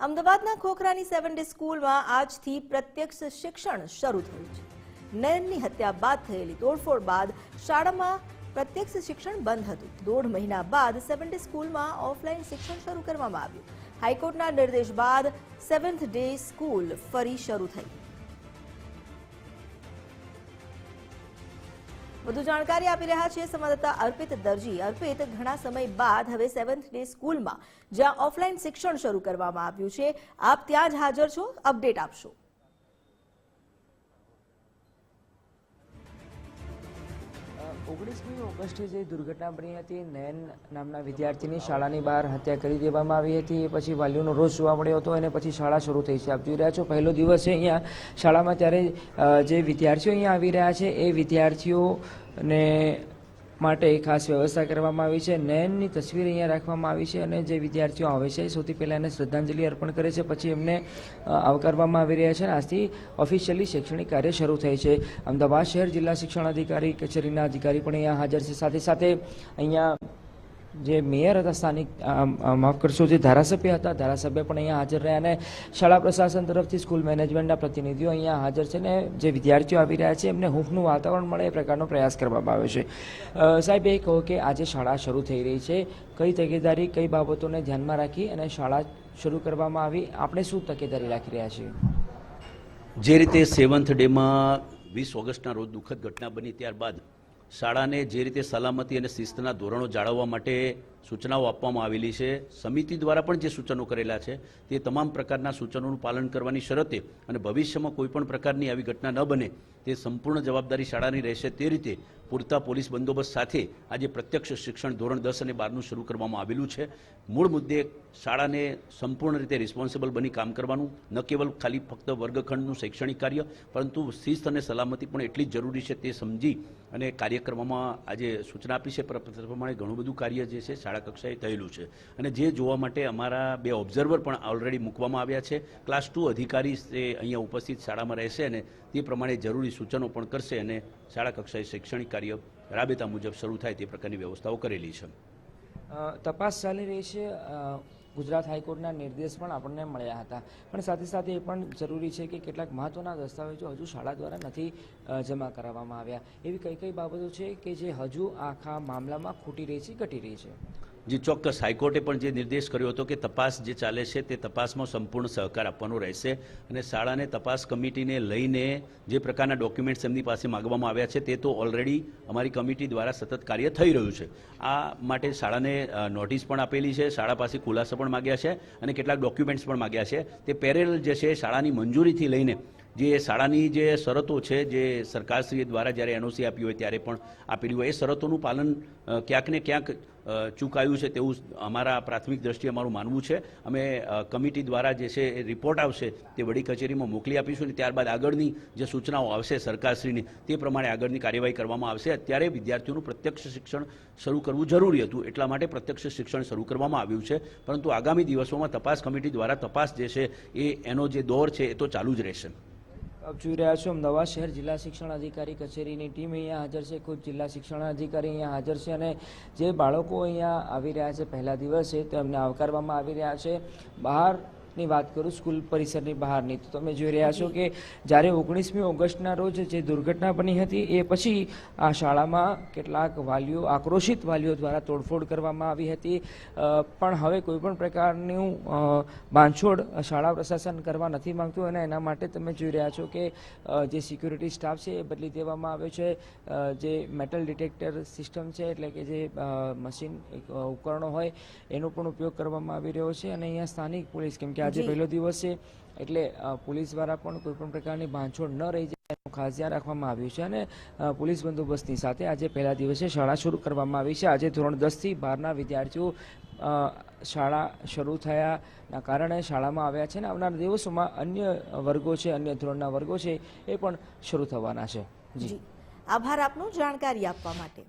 અમદાવાદના ખોખરાની seven day સ્કૂલમાં આજથી પ્રત્યક્ષ શિક્ષણ શરૂ થયું છે. નયનની હત્યા બાદ થયેલી તોડફોડ બાદ શાળામાં પ્રત્યક્ષ શિક્ષણ બંધ હતું. દોઢ મહિના બાદ સેવન ડે સ્કૂલમાં ઓફલાઈન શિક્ષણ શરૂ કરવામાં આવ્યું. હાઈકોર્ટના નિર્દેશ બાદ સેવન્થ ડે સ્કૂલ ફરી શરૂ થઈ. વધુ જાણકારી આપી રહ્યા છે સંવાદદાતા અર્પિત દરજી. અર્પિત, ઘણા સમય બાદ હવે સેવન્થ ડે સ્કૂલમાં જ્યાં ઓફલાઈન શિક્ષણ શરૂ કરવામાં આવ્યું છે. આપ ત્યાં જ હાજર છો અપડેટ આપશો. ઓગણીસમી ઓગસ્ટે જે દુર્ઘટના બની હતી, નયન નામના વિદ્યાર્થીની શાળાની બહાર હત્યા કરી દેવામાં આવી હતી. એ પછી વાલીઓનો રોષ જોવા મળ્યો હતો અને પછી શાળા શરૂ થઈ છે. આપ જોઈ રહ્યા છો, પહેલો દિવસ અહીંયા શાળામાં ત્યારે જે વિદ્યાર્થીઓ અહીંયા આવી રહ્યા છે, એ વિદ્યાર્થીઓને માટે ખાસ વ્યવસ્થા કરવામાં આવી છે. નયનની તસવીર અહીંયા રાખવામાં આવી છે અને જે વિદ્યાર્થીઓ આવે છે સૌથી પહેલાં એને શ્રદ્ધાંજલિ અર્પણ કરે છે. પછી એમને આવકારવામાં આવી રહ્યા છે આજથી ઓફિશિયલી શૈક્ષણિક કાર્ય શરૂ થઈ છે. અમદાવાદ શહેર જિલ્લા શિક્ષણ અધિકારી કચેરીના અધિકારી પણ અહીંયા હાજર છે. સાથે સાથે અહીંયા જે મેયર હતા સ્થાનિક માફ કરશો, જે ધારાસભ્ય હતા, ધારાસભ્ય પણ અહીંયા હાજર રહ્યા અને શાળા પ્રશાસન તરફથી, સ્કૂલ મેનેજમેન્ટના પ્રતિનિધિઓ અહીંયા હાજર છે ને જે વિદ્યાર્થીઓ આવી રહ્યા છે, એમને હૂંફનું વાતાવરણ મળે એ પ્રકારનો પ્રયાસ કરવામાં આવ્યો છે. સાહેબ, એ કહો કે આજે શાળા શરૂ થઈ રહી છે. કઈ તકેદારી, કઈ બાબતોને ધ્યાનમાં રાખી અને શાળા શરૂ કરવામાં આવી? આપણે શું તકેદારી રાખી રહ્યા છીએ? જે રીતે સેવન્થ ડેમાં વીસ ઓગસ્ટના રોજ દુઃખદ ઘટના બની ત્યારબાદ શાળાને જે રીતે સલામતી અને શિસ્તના ધોરણો જાળવવા માટે સૂચનાઓ આપવામાં આવેલી છે. સમિતિ દ્વારા પણ જે સૂચનો કરેલા છે, તે તમામ પ્રકારના સૂચનોનું પાલન કરવાની શરતે અને ભવિષ્યમાં કોઈપણ પ્રકારની આવી ઘટના ન બને, તે સંપૂર્ણ જવાબદારી શાળાની રહેશે. તે રીતે પૂરતા પોલીસ બંદોબસ્ત સાથે આજે પ્રત્યક્ષ શિક્ષણ ધોરણ દસ અને બારનું શરૂ કરવામાં આવેલું છે. મૂળ મુદ્દે શાળાને સંપૂર્ણ રીતે રિસ્પોન્સિબલ બની કામ કરવાનું, ન કેવલ ખાલી ફક્ત વર્ગખંડનું શૈક્ષણિક કાર્ય, પરંતુ શિસ્ત અને સલામતી પણ એટલી જ જરૂરી છે તે સમજી અને કાર્યક્રમોમાં આજે સૂચના આપી છે. પ્ર- પ્રમાણે ઘણું બધું કાર્ય જે છે, શાળા કક્ષાએ થયેલું છે. અને જે જોવા માટે અમારા બે ઓબ્ઝર્વર પણ ઓલરેડી મૂકવામાં આવ્યા છે. ક્લાસ ટુ અધિકારી અહીંયા ઉપસ્થિત શાળામાં રહેશે અને તે પ્રમાણે જરૂરી સૂચનો પણ કરશે અને શાળા કક્ષાએ શૈક્ષણિક કાર્ય રાબેતા મુજબ શરૂ થાય તે પ્રકારની વ્યવસ્થાઓ કરેલી છે. તપાસ ચાલી રહી છે. ગુજરાત હાઈકોર્ટના નિર્દેશ પણ આપણને મળ્યા હતા. પણ સાથે સાથે એ પણ જરૂરી છે કે કેટલાક મહત્વના દસ્તાવેજો હજુ શાળા દ્વારા નથી જમા કરાવવામાં આવ્યા. એવી કઈ કઈ બાબતો છે કે જે હજુ આખા મામલામાં ખૂટી રહી છે, ઘટી રહી છે? જે ચોક્કસ હાઈકોર્ટે પણ જે નિર્દેશ કર્યો હતો કે તપાસ જે ચાલે છે તે તપાસમાં સંપૂર્ણ સહકાર આપવાનો રહેશે અને શાળાને તપાસ કમિટીને લઈને જે પ્રકારના ડોક્યુમેન્ટ્સ એમની પાસે માગવામાં આવ્યા છે તે તો ઓલરેડી અમારી કમિટી દ્વારા સતત કાર્ય થઈ રહ્યું છે. આ માટે શાળાને નોટિસ પણ આપેલી છે, શાળા પાસે ખુલાસા પણ માગ્યા છે અને કેટલાક ડોક્યુમેન્ટ્સ પણ માગ્યા છે. તે પેરેલ જે છે શાળાની મંજૂરીથી લઈને જે શાળાની જે શરતો છે, જે સરકારશ્રી દ્વારા જ્યારે એનઓસી આપી હોય ત્યારે પણ આપેલી હોય, એ શરતોનું પાલન ક્યાંક ને ક્યાંક ચૂકાયું છે તેવું અમારા પ્રાથમિક દ્રષ્ટિએ અમારું માનવું છે. અમે કમિટી દ્વારા જે છે એ રિપોર્ટ આવશે તે વડી કચેરીમાં મોકલી આપીશું અને ત્યારબાદ આગળની જે સૂચનાઓ આવશે સરકારશ્રીની તે પ્રમાણે આગળની કાર્યવાહી કરવામાં આવશે. અત્યારે વિદ્યાર્થીઓનું પ્રત્યક્ષ શિક્ષણ શરૂ કરવું જરૂરી હતું, એટલા માટે પ્રત્યક્ષ શિક્ષણ શરૂ કરવામાં આવ્યું છે. પરંતુ આગામી દિવસોમાં તપાસ કમિટી દ્વારા તપાસ જે છે એ એનો જે દોર છે એ તો ચાલુ જ રહેશે. જોઈ રહ્યા છો અમદાવાદ શહેર જિલ્લા શિક્ષણ અધિકારી કચેરીની ટીમ અહીંયા હાજર છે. ખુદ જિલ્લા શિક્ષણ અધિકારી અહીંયા હાજર છે અને જે બાળકો અહીંયા આવી રહ્યા છે પહેલા દિવસે તેમને આવકારવામાં આવી રહ્યા છે. બહારની વાત કરું, સ્કૂલ પરિસરની બહારની. તો તમે જોઈ રહ્યા છો કે જ્યારે ઓગણીસમી ઓગસ્ટના રોજ જે દુર્ઘટના બની હતી, એ પછી આ શાળામાં કેટલાક વાલીઓ, આક્રોશિત વાલીઓ દ્વારા તોડફોડ કરવામાં આવી હતી. પણ હવે કોઈ પણ પ્રકારનું બાંધછોડ શાળા પ્રશાસન કરવા નથી માંગતું અને એના માટે તમે જોઈ રહ્યા છો કે જે સિક્યુરિટી સ્ટાફ છે એ બદલી દેવામાં આવ્યો છે. જે મેટલ ડિટેક્ટર સિસ્ટમ છે, એટલે કે જે મશીન ઉપકરણો હોય, એનો પણ ઉપયોગ કરવામાં આવી રહ્યો છે. અને અહીંયા સ્થાનિક પોલીસ, કેમ કે આજે પહેલો દિવસ છે એટલે પોલીસ દ્વારા પણ કોઈ પણ પ્રકારની બાંધછોડ ન રહી જાય એનું ખાસ ધ્યાન રાખવામાં આવ્યું છે અને પોલીસ બંદોબસ્તની સાથે આજે પહેલા દિવસે શાળા શરૂ કરવામાં આવી છે. આજે ધોરણ દસથી બારના વિદ્યાર્થીઓ શાળા શરૂ થયાના કારણે શાળામાં આવ્યા છે અને આવનારા દિવસોમાં અન્ય વર્ગો છે અન્ય ધોરણના વર્ગો છે એ પણ શરૂ થવાના છે. જી. આભાર આપનો જાણકારી આપવા માટે.